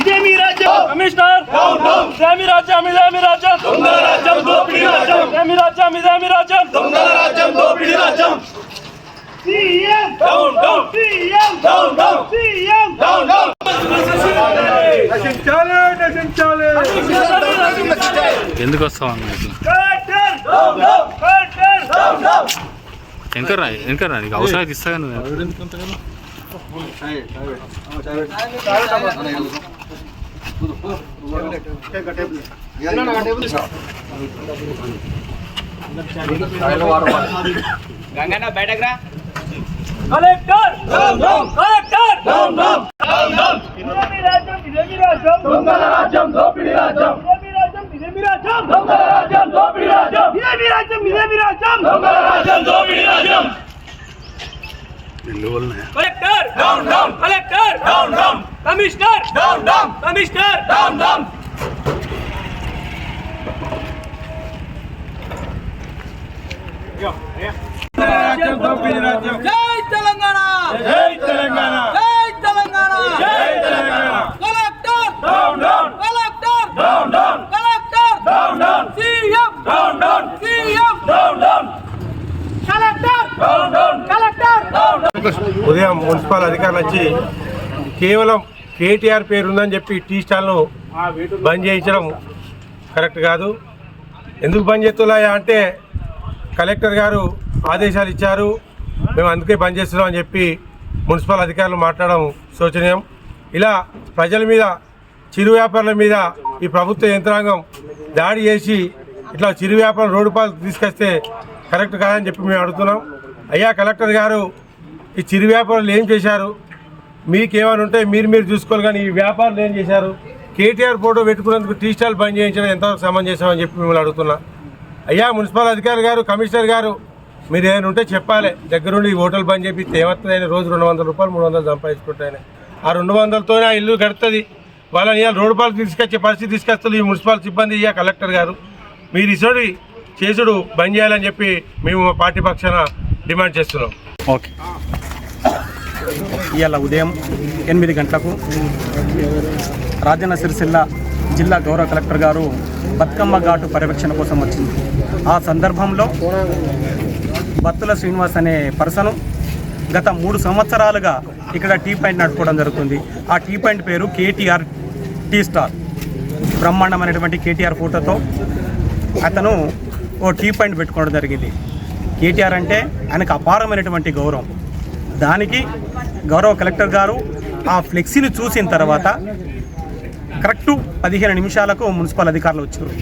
ఇదేమి రాజ్యం కమిషనర్ ఇదేమి రాజ్యం ఇదేమి రాజ్యం దొంగ రాజ్యం దోపిడీ రాజ్యం ఇదేమి రాజ్యం ఇదేమి రాజ్యం దొంగ ఎందుకు వస్తావు అన్న ఇట్లా ఎంకరా ఎంకరా నీకు అవసరానికి ఇస్తా కలెక్టర్! రాజ్యం? రాజ్యం దోపిడీ రాజ్యం. ఇదేమి రాజ్యం ఇదేమి రాజ్యం దొంగల రాజ్యం దోపిడీ రాజ్యం ఇదేమి రాజ్యం ఇదేమి రాజ్యం దొంగల రాజ్యం దోపిడీ రాజ్యం collector down down collector down down commissioner down down commissioner down down రాజ్యం దోపిడీ రాజ్యం జై తెలంగాణ జై తెలంగాణ జై తెలంగాణ ఉదయం మున్సిపల్ అధికారులు వచ్చి కేవలం కేటీఆర్ పేరు ఉందని చెప్పి టీ స్టాల్ను బంద్ చేయించడం కరెక్ట్ కాదు. ఎందుకు బంద్ చేస్తున్నాయా అంటే కలెక్టర్ గారు ఆదేశాలు ఇచ్చారు. మేము అందుకే బంద్ చేస్తున్నాం అని చెప్పి మున్సిపల్ అధికారులు మాట్లాడడం శోచనీయం. ఇలా ప్రజల మీద చిరు వ్యాపారుల మీద ఈ ప్రభుత్వ యంత్రాంగం దాడి చేసి ఇట్లా చిరు వ్యాపారం రోడ్డు పాలు తీసుకొస్తే కరెక్ట్ కాదని చెప్పి మేము అడుగుతున్నాం. అయ్యా కలెక్టర్ గారు ఈ చిరు వ్యాపారులు ఏం చేశారు? మీకేమైనా ఉంటే మీరు మీరు చూసుకోవాలి కానీ ఈ వ్యాపారులు ఏం చేశారు? కేటీఆర్ ఫోటో పెట్టుకున్నందుకు టీ స్టాల్ బంద్ చేయించడం ఎంతవరకు సమంజసం చేశామని చెప్పి మిమ్మల్ని అడుగుతున్నా. అయ్యా మున్సిపల్ అధికారి గారు కమిషనర్ గారు మీరు ఏమైనా ఉంటే చెప్పాలి. దగ్గరుండి ఈ హోటల్ బంద్ చేపిస్తే ఏమవుతుంది రోజు రెండు వందల రూపాయలు మూడు వందలు సంపాదించుకుంటాయని. ఆ రెండు వందలతోనే ఆ ఇల్లు గడుతుంది వాళ్ళని ఇవాళ రోడ్డు పాలు తీసుకొచ్చే పరిస్థితి తీసుకొస్తుంది. ఈ మున్సిపల్ సిబ్బంది ఇయ్యా కలెక్టర్ గారు. మీరు ఇసోడి చేసుడు బంద్ చేయాలని చెప్పి మేము మా పార్టీ పక్షాన డిమాండ్ చేస్తున్నాం. ఓకే. ఇవాళ ఉదయం ఎనిమిది గంటలకు రాజన్న సిరిసిల్ల జిల్లా గౌరవ కలెక్టర్ గారు బతుకమ్మ ఘాటు పర్యవేక్షణ కోసం వచ్చింది. ఆ సందర్భంలో బత్తుల శ్రీనివాస్ అనే పర్సను గత మూడు సంవత్సరాలుగా ఇక్కడ టీ పాయింట్ నడుపుకోవడం జరుగుతుంది. ఆ టీ పాయింట్ పేరు కేటీఆర్ టీ స్టార్. బ్రహ్మాండమైనటువంటి కేటీఆర్ ఫోటోతో అతను ఓ టీ పాయింట్ పెట్టుకోవడం జరిగింది. కేటీఆర్ అంటే ఆయనకు అపారమైనటువంటి గౌరవం. దానికి గౌరవ కలెక్టర్ గారు ఆ ఫ్లెక్సీని చూసిన తర్వాత కరెక్టు పదిహేను నిమిషాలకు మున్సిపల్ అధికారులు వచ్చారు.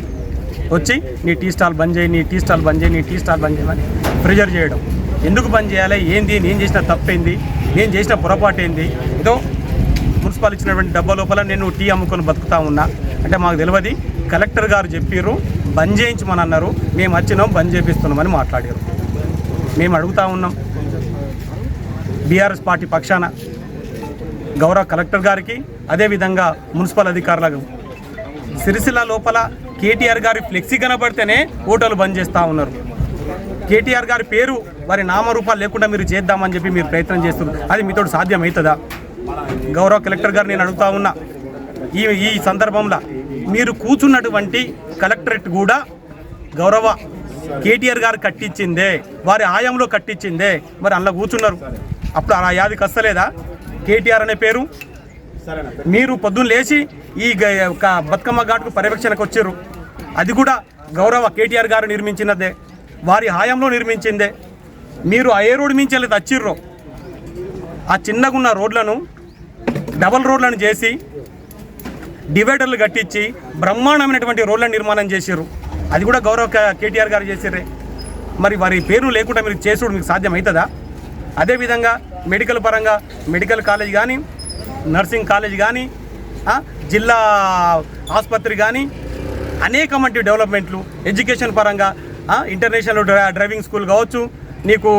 వచ్చి నీ టీ స్టాల్ బంద్ చేయి నీ టీ స్టాల్ బంద్ చేయి నీ టీ స్టాల్ బంద్ చేయమని ప్రెజర్ చేయడం. ఎందుకు బంద్ చేయాలి? ఏంది? నేను చేసిన తప్పేంది? నేను చేసిన పొరపాటు ఏంది? ఏదో మున్సిపల్ ఇచ్చినటువంటి డబ్బా లోపల నేను టీ అమ్ముకొని బతుకుతా ఉన్నా. అంటే మాకు తెలియదు కలెక్టర్ గారు చెప్పారు బంద్ చేయించమని అన్నారు. మేము వచ్చినాం బంద్ చేపిస్తున్నామని మాట్లాడారు. మేము అడుగుతా ఉన్నాం. బీఆర్ఎస్ పార్టీ పక్షాన గౌరవ కలెక్టర్ గారికి అదేవిధంగా మున్సిపల్ అధికారులకు సిరిసిల్ల లోపల కేటీఆర్ గారి ఫ్లెక్సీ కనబడితేనే ఓటర్లు బంద్ చేస్తూ ఉన్నారు. కేటీఆర్ గారి పేరు వారి నామరూపాలు లేకుండా మీరు చేద్దామని చెప్పి మీరు ప్రయత్నం చేస్తున్నారు. అది మీతో సాధ్యమవుతుందా? గౌరవ కలెక్టర్ గారు నేను అడుగుతా ఉన్నా ఈ ఈ సందర్భంలో మీరు కూర్చున్నటువంటి కలెక్టరేట్ కూడా గౌరవ కేటీఆర్ గారు కట్టించిందే వారి ఆయంలో కట్టించిందే మరి అందులో కూర్చున్నారు. అప్పుడు ఆ యాదికి వస్తలేదా? కేటీఆర్ అనే పేరు? మీరు పొద్దున్న లేచి ఈ గ- బతుకమ్మ ఘాటుకు పర్యవేక్షణకు వచ్చారు. అది కూడా గౌరవ కేటీఆర్ గారు నిర్మించినదే. వారి హాయంలో నిర్మించిందే. మీరు ఆ ఏ రోడ్డు మించి వెళ్ళి వచ్చిర్రో? ఆ చిన్నగున్న రోడ్లను డబల్ రోడ్లను చేసి డివైడర్లు కట్టించి బ్రహ్మాండమైనటువంటి రోడ్ల నిర్మాణం చేశారు అది కూడా గౌరవ కేటీఆర్ గారు చేసిర్రే. మరి వారి పేరు లేకుండా మీరు చేసుడు మీకు సాధ్యం అవుతుందా అదేవిధంగా మెడికల్ పరంగా మెడికల్ కాలేజ్ కానీ నర్సింగ్ కాలేజ్ కానీ జిల్లా ఆసుపత్రి కానీ అనేకమంటి డెవలప్మెంట్లు ఎడ్యుకేషన్ పరంగా ఇంటర్నేషనల్ డ్రైవింగ్ స్కూల్ కావచ్చు నీకు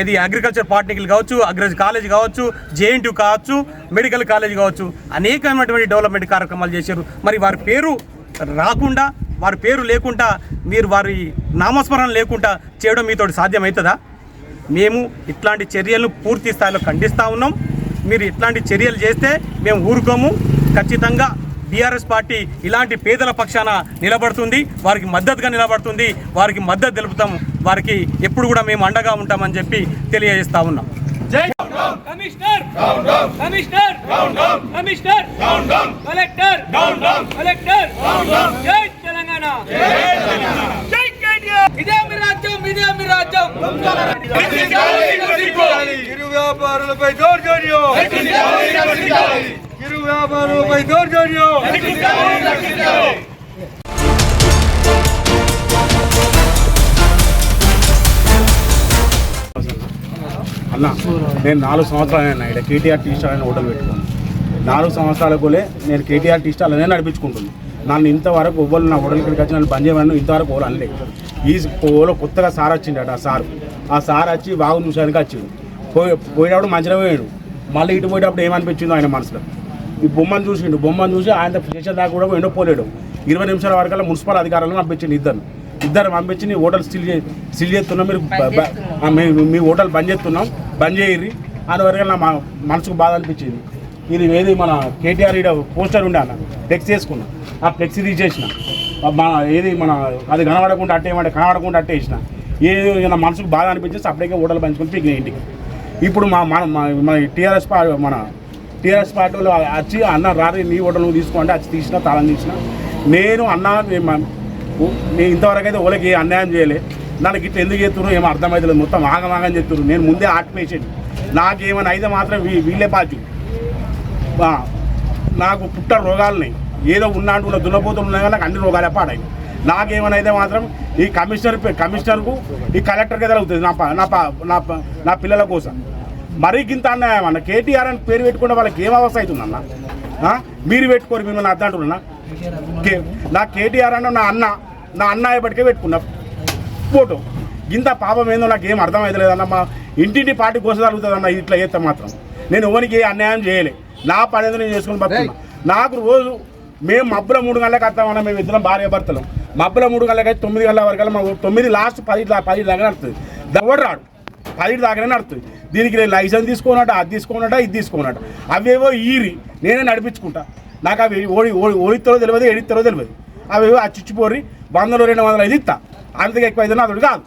ఏది అగ్రికల్చర్ పాలిటెక్నికల్ కావచ్చు అగ్రి కాలేజ్ కావచ్చు జేఎన్టీ కావచ్చు మెడికల్ కాలేజ్ కావచ్చు అనేకమైనటువంటి డెవలప్మెంట్ కార్యక్రమాలు చేశారు. మరి వారి పేరు రాకుండా వారి పేరు లేకుండా మీరు వారి నామస్మరణ లేకుండా చేయడం మీతో సాధ్యమవుతుందా? మేము ఇట్లాంటి చర్యలను పూర్తి స్థాయిలో ఖండిస్తూ ఉన్నాం. మీరు ఇట్లాంటి చర్యలు చేస్తే మేము ఊరుకోము. ఖచ్చితంగా బీఆర్ఎస్ పార్టీ ఇలాంటి పేదల పక్షాన నిలబడుతుంది. వారికి మద్దతుగా నిలబడుతుంది. వారికి మద్దతు తెలుపుతాం వారికి ఎప్పుడు కూడా మేము అండగా ఉంటామని చెప్పి తెలియజేస్తా ఉన్నాం. Commissioner. Commissioner. Commissioner. Collector. Collector. జై తెలంగాణ జై కేటీఆర్ ఇదే మీ రాజ్యం ఇదే మీ రాజ్యం చిరు వ్యాపారులపై దౌర్జన్యం. చిరు వ్యాపారులపై దౌర్జన్యం. అన్న నేను నాలుగు సంవత్సరాలు అయినా ఇక్కడ కేటీఆర్ టీ స్టాల్ అని హోటల్ పెట్టుకున్నాను. నాలుగు సంవత్సరాలకులే నేను కేటీఆర్ టీ స్టాల్ అనే నడిపించుకుంటున్నాను నన్ను ఇంతవరకు ఎవ్వరు నా హోటల్ ఇక్కడికి వచ్చి నన్ను బంద్ చేయమని ఇంతవరకు ఓలు అనలేదు. ఈ ఓలో కొత్తగా సార్ వచ్చిండట ఆ సార్. ఆ సార్ వచ్చి వాగు చూసానికి వచ్చిండు. పోయి పోయేటప్పుడు మంచిగా పోయాడు. మళ్ళీ ఇటు పోయేటప్పుడు ఏమనిపించిందో ఆయన మనసులో. ఈ బొమ్మను చూసిండు. బొమ్మను చూసి ఆయన స్టేషన్ దాకా కూడా ఎండో పోలేడు. ఇరవై నిమిషాల వరకు మున్సిపల్ అధికారులను పంపించిండు ఇద్దరు ఇద్దరు పంపించి నీ హోటల్ సిల్ సిల్ చేస్తున్నాం. మీరు మీ- హోటల్ బంద్ చేస్తున్నాం. బంద్ చేయరు అని వరకు నా మనసుకు బాధ అనిపించింది. ఇది ఏది మన కేటీఆర్ ఈడ పోస్టర్ ఉండే అన్న. ఫ్లెక్స్ వేసుకున్నా. ఆ ఫ్లెక్సీ తీసేసిన. మన ఏది మన అది కనబడకుండా అట్టే ఏమంటే కనబడకుండా అట్టేసిన ఏది నా మనసుకు బాధ అనిపించి సపరేట్గా ఓటర్లు పంచుకొని పీకిన ఇంటికి. ఇప్పుడు మా మన మన టీఆర్ఎస్ పార్టీ మన టీఆర్ఎస్ పార్టీలో వచ్చి అన్న రారి నీ ఓటర్లు నువ్వు తీసుకోండి వచ్చి తీసిన తాళం తీసిన. నేను అన్న నేను ఇంతవరకు అయితే ఓలకి అన్యాయం చేయలే. నాకు ఇట్లా ఎందుకు చేస్తున్నారు? ఏమో అర్థమవుతలేదు మొత్తం ఆగమాగం చెప్తున్నారు నేను ముందే హార్ట్ పేషెంట్ నాకేమైనా అయితే మాత్రం వీ- వీళ్ళే బాధ్యులు. నాకు పుట్ట రోగాలని ఏదో ఉన్నా అంటున్న దున్నపోతులు ఉన్నాయి నాకు అన్ని రోగాలే పాడాయి నాకేమైనా మాత్రం ఈ కమిషనర్ కమిషనర్కు ఈ కలెక్టర్కి ఎదురవుతుంది నా నా నా నా పిల్లల కోసం. మరీ గింత అన్యాయం అన్న. కేటీఆర్ అని పేరు పెట్టుకుంటే వాళ్ళకి ఏం అవస్థ అవుతుందన్న? మీరు పెట్టుకోరు మీరు నా అర్థం అంటున్నా కే- నా కేటీఆర్ అన్న నా అన్న నా అన్న అయ్యేపటికే పెట్టుకున్నా. ఫోటో. ఇంత పాపం ఏందో నాకు ఏం అర్థం అవుతలేదన్న మా ఇంటింటి పార్టీ కోసగలుగుతుందన్న ఇట్లా చేస్తే మాత్రం. నేను ఎవరికి ఏ అన్యాయం చేయలే. నా పని ఏదో నేను చేసుకుని బతుకున్నా. నాకు రోజు మేము మబ్బులో మూడు గంటలకు వస్తామన్నా మేము ఇద్దరం భార్య భర్తలు. మబ్బుల మూడు గంటలకి అయితే తొమ్మిది గంటల వరకు మా తొమ్మిది లాస్ట్ పది పది దాకా నడుతుంది ఎవడు రాడు? పది దాకానే నడుతుంది దీనికి నేను లైసెన్స్ తీసుకోనట అది తీసుకోనట ఇది తీసుకోనట అవేవో ఈరి. నేనే నడిపించుకుంటా. నాకు అవి ఓడి ఓడి ఓడిస్తారో తెలియదు ఎడిస్తారో తెలియదు. అవేవో ఆ చిచ్చిపోరి వందలు రెండు వందలు ఐదు ఇస్తా. అంతకు ఎక్కువ అయితే నాతోడు కాదు.